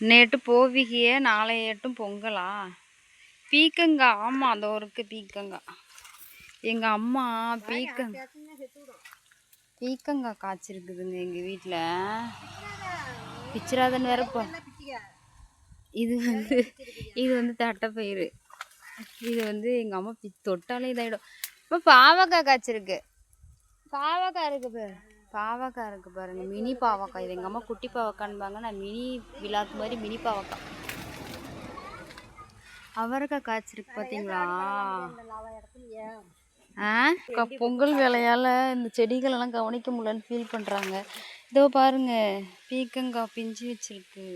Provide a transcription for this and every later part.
நேற்று போவிகிய நாளைய எட்டும் பொங்கலா? பீக்கங்கா ஆமாம் அதோ இருக்கு பீக்கங்கா. எங்கள் அம்மா பீக்கங்க பீக்கங்காய் காய்ச்சிருக்குதுங்க எங்கள் வீட்டில் பிச்சிராதன் வேற இப்போ இது வந்து இது வந்து தட்டைப்பயிறு இது வந்து எங்கள் அம்மா பி தொட்டாலே இதாகிடும் இப்போ பாவக்காய் காய்ச்சிருக்கு. பாவக்காய் இருக்கு பாரு பாவக்காய் இருக்கு பாருங்க மினி பாவக்காய். இது எங்கள் அம்மா குட்டி பாவக்கான்பாங்க நான் மினி விழாக்கு மாதிரி மினி பாவக்காய். அவரைக்காய் காய்ச்சிருக்கு பார்த்தீங்களா ஆ? க- பொங்கல் வேலையால் இந்த செடிகளெல்லாம் கவனிக்க முடியலன்னு ஃபீல் பண்ணுறாங்க இதோ பாருங்க பீக்கங்காய் பிஞ்சு வச்சிருக்கு.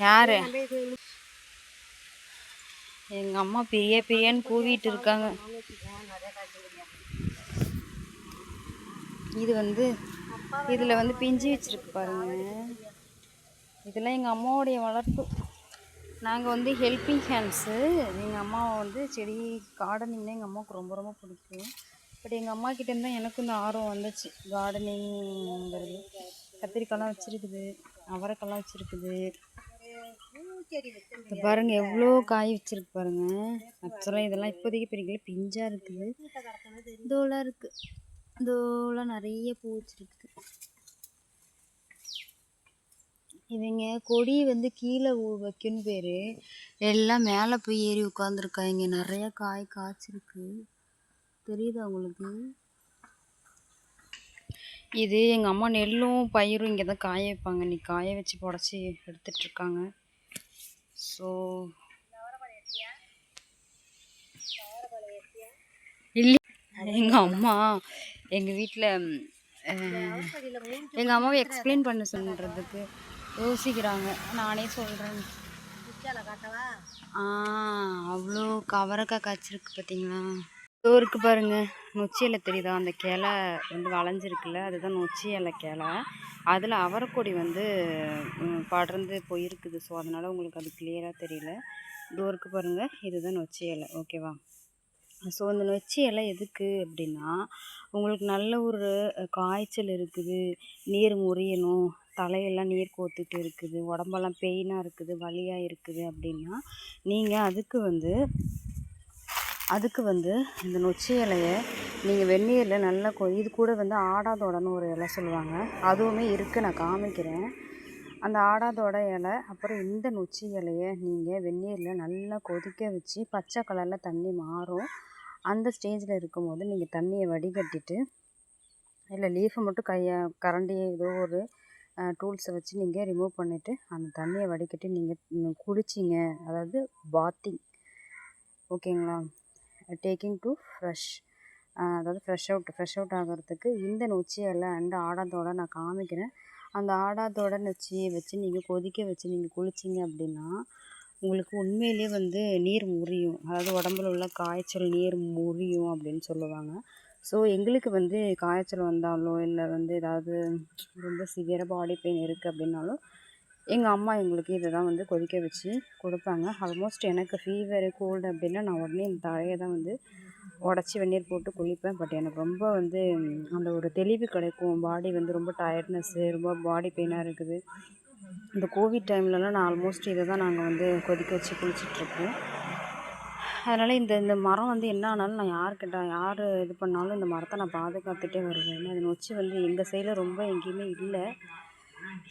யாரு? எங்கள் அம்மா பெரிய பெரியன்னு கூவிட்டு இருக்காங்க. இது வந்து இதில் வந்து பிஞ்சு வச்சுருக்கு பாருங்க. இதெல்லாம் எங்கள் அம்மாவுடைய வளர்ப்பு. நாங்கள் வந்து ஹெல்பிங் ஹேண்ட்ஸு எங்கள் அம்மாவை வந்து செடி கார்டனிங்னா எங்கள் அம்மாவுக்கு ரொம்ப ரொம்ப பிடிக்கும். பட் எங்கள் அம்மா கிட்டேருந்து தான் எனக்கும் இந்த ஆர்வம் வந்துச்சு. கார்டனிங்கிறது கத்திரிக்காய்லாம் வச்சுருக்குது. அவரைக்காய்லாம் வச்சுருக்குது. பாருங்க எவ்வளோ காய் வச்சிருக்கு பாருங்க. ஆக்சுவலாக இதெல்லாம் இப்போதைக்கு பெரிய பிஞ்சாக இருக்குது. இதோலாம் இருக்குது இதோலாம் நிறைய பூ வச்சிருக்கு. இவங்க கொடி வந்து கீழே வைக்கணும் பேர். எல்லாம் மேலே போய் ஏறி உட்காந்துருக்காங்க நிறைய காய் காய்ச்சிருக்கு. தெரியுதா உங்களுக்கு? இது எங்கள் அம்மா நெல்லும் பயிரும் இங்கே தான் காய வைப்பாங்க. இன்னைக்கு காய வச்சு புடச்சி எடுத்துட்ருக்காங்க ஸோ இல்லை எங்கள் அம்மா எங்கள் வீட்டில் எங்கள் அம்மாவை எக்ஸ்பிளைன் பண்ண சொல்கிறதுக்கு யோசிக்கிறாங்க. நானே சொல்கிறேன் ஆ அவ்வளோ கவரக்காய் காய்ச்சிருக்கு பார்த்தீங்களா இதோ இருக்கு பாருங்க. நொச்சி இலை தெரியுதா? அந்த கிளை வந்து வளைஞ்சிருக்குல்ல அதுதான் நொச்சி இலை கிளை. அதில் அவரைக்கொடி வந்து படர்ந்து போயிருக்குது. ஸோ அதனால் உங்களுக்கு அது கிளியராக தெரியல. இதோ இருக்கு பாருங்க. இதுதான் நொச்சி இலை. ஓகேவா ஸோ இந்த நொச்சி இலை எதுக்கு அப்படின்னா உங்களுக்கு நல்ல ஒரு காய்ச்சல் இருக்குது. நீர் முறியணும். தலையெல்லாம் நீர் கோத்துட்டு இருக்குது. உடம்பெல்லாம் பெயினாக இருக்குது. வலியாக இருக்குது அப்படின்னா நீங்கள் அதுக்கு வந்து அதுக்கு வந்து இந்த நொச்சி இலையை நீங்கள் வெந்நீரில் நல்லா கொ இது கூட வந்து ஆடாதோடன்னு ஒரு இலை சொல்லுவாங்க. அதுவுமே இருக்குது நான் காமிக்கிறேன். அந்த ஆடாதோட இலை அப்புறம் இந்த நொச்சி இலையை நீங்கள் வெந்நீரில் நல்லா கொதிக்க வச்சு பச்சை கலரில் தண்ணி மாறும். அந்த ஸ்டேஜில் இருக்கும்போது நீங்கள் தண்ணியை வடிகட்டிட்டு இல்லை லீஃபை மட்டும் கையை கரண்டி ஏதோ ஒரு டூல்ஸை வச்சு நீங்கள் ரிமூவ் பண்ணிவிட்டு அந்த தண்ணியை வடிகட்டி நீங்கள் குடிச்சிங்க. அதாவது பாத்திங் ஓகேங்களா டேக்கிங் டு ஃப்ரெஷ் அதாவது ஃப்ரெஷ் அவுட் ஃப்ரெஷ் அவுட் ஆகிறதுக்கு இந்த நொச்சியில் இலை அண்ட் ஆடாதோட நான் காமிக்கிறேன். அந்த ஆடாதோட நொச்சியை வச்சு நீங்கள் கொதிக்க வச்சு நீங்கள் குளிச்சிங்க அப்படின்னா உங்களுக்கு உண்மையிலேயே வந்து நீர் முறியும். அதாவது உடம்புல உள்ள காய்ச்சல் நீர் முறியும் அப்படின்னு சொல்லுவாங்க. ஸோ எங்களுக்கு வந்து காய்ச்சல் வந்தாலோ இல்லை வந்து ஏதாவது ரொம்ப சிவியராக பாடி பெயின் இருக்குது அப்படின்னாலும் எங்கள் அம்மா எங்களுக்கு இதை தான் வந்து கொதிக்க வச்சு கொடுப்பாங்க. ஆல்மோஸ்ட் எனக்கு ஃபீவர் கோல்டு அப்படின்னா நான் உடனே இந்த தழையை தான் வந்து உடச்சி வெந்நீர் போட்டு குளிப்பேன். பட் எனக்கு ரொம்ப வந்து அந்த ஒரு தெளிவு கிடைக்கும். பாடி வந்து ரொம்ப டயர்ட்னஸ்ஸு ரொம்ப பாடி பெயினாக இருக்குது. இந்த கோவிட் டைம்லலாம் நான் ஆல்மோஸ்ட் இதை தான் நாங்கள் வந்து கொதிக்க வச்சு குளிச்சிட்ருக்கோம் அதனால் இந்த இந்த மரம் வந்து என்ன ஆனாலும் நான் யார்கிட்ட யார் இது பண்ணாலும் இந்த மரத்தை நான் பாதுகாத்துகிட்டே வருவேன். ஏன்னா அது நொச்சி வந்து எங்கள் சைடில் ரொம்ப எங்கேயுமே இல்லை.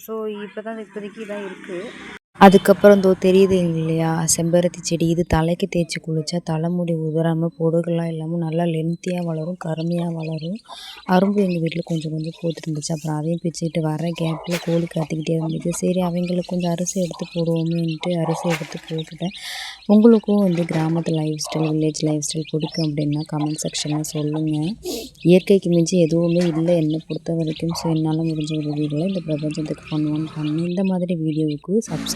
ஸோ இப்போ தான் இப்போதைக்கு இதான் இருக்குது அதுக்கப்புறம் தோ தெரியுது இல்லையா? செம்பருத்தி செடி இது தலைக்கு தேய்ச்சி குளிச்சா தலைமுடி உதறாமல் பொடுகெல்லாம் இல்லாமல் நல்லா லென்த்தியாக வளரும் கருமையாக வளரும். அரும்பு எங்கள் வீட்டில் கொஞ்சம் கொஞ்சம் போட்டுட்டு இருந்துச்சு அப்புறம் அதையும் பிச்சுக்கிட்டு வர கேப்பில் கோழி கத்திக்கிட்டே இருந்துச்சு. சரி அவங்களுக்கு கொஞ்சம் அரிசி எடுத்து போடுவோமேன்ட்டு அரிசி எடுத்து போட்டுட்டேன். உங்களுக்கும் வந்து கிராமத்து life style village life style பிடிக்கும் அப்படின்னா கமெண்ட் செக்ஷனில் சொல்லுங்கள் இயற்கைக்கு மிஞ்சி எதுவுமே இல்லை. என்னை பொறுத்த வரைக்கும் ஸோ என்னால் முடிஞ்ச உதவிகளை இந்த பிரபஞ்சத்துக்கு பண்ணுவோன்னு பண்ணி. இந்த மாதிரி வீடியோவுக்கு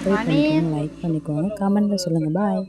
சப்ஸ்கிரைப் பண்ணிக்கோங்க லைக் பண்ணிக்கோங்க. கமெண்ட்டில் சொல்லுங்கள் பாய்